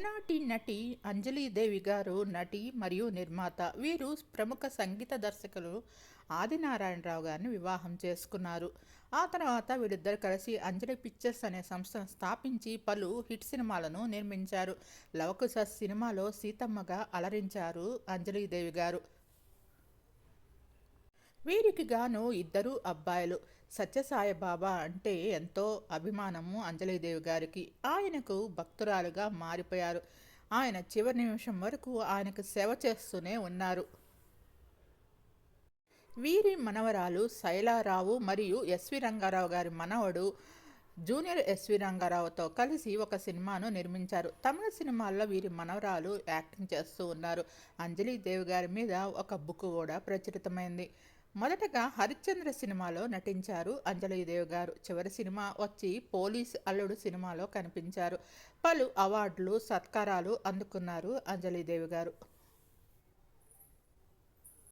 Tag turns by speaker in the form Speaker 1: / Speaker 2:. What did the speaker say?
Speaker 1: అలనాటి నటి అంజలీదేవి గారు నటి మరియు నిర్మాత. వీరు ప్రముఖ సంగీత దర్శకులు ఆదినారాయణరావు గారిని వివాహం చేసుకున్నారు. ఆ తర్వాత వీళ్ళిద్దరు కలిసి అంజలి పిక్చర్స్ అనే సంస్థను స్థాపించి పలు హిట్ సినిమాలను నిర్మించారు. లవకుశ సినిమాలో సీతమ్మగా అలరించారు అంజలీదేవి గారు. వీరికి గాను ఇద్దరు అబ్బాయిలు సత్యసాయి బాబా అంటే ఎంతో అభిమానము అంజలిదేవి గారికి. ఆయనకు భక్తురాలుగా మారిపోయారు. ఆయన చివరి నిమిషం వరకు ఆయనకు సేవ చేస్తూనే ఉన్నారు. వీరి మనవరాలు శైలారావు మరియు ఎస్వి రంగారావు గారి మనవడు జూనియర్ ఎస్వి రంగారావుతో కలిసి ఒక సినిమాను నిర్మించారు. తమిళ సినిమాల్లో వీరి మనవరాలు యాక్టింగ్ చేస్తూ ఉన్నారు. అంజలి దేవి గారి మీద ఒక బుక్ కూడా ప్రచురితమైంది. మొదటగా హరిశ్చంద్ర సినిమాలో నటించారు అంజలిదేవి గారు. చివరి సినిమా వచ్చి పోలీస్ అల్లుడు సినిమాలో కనిపించారు. పలు అవార్డులు సత్కారాలు అందుకున్నారు అంజలిదేవి గారు.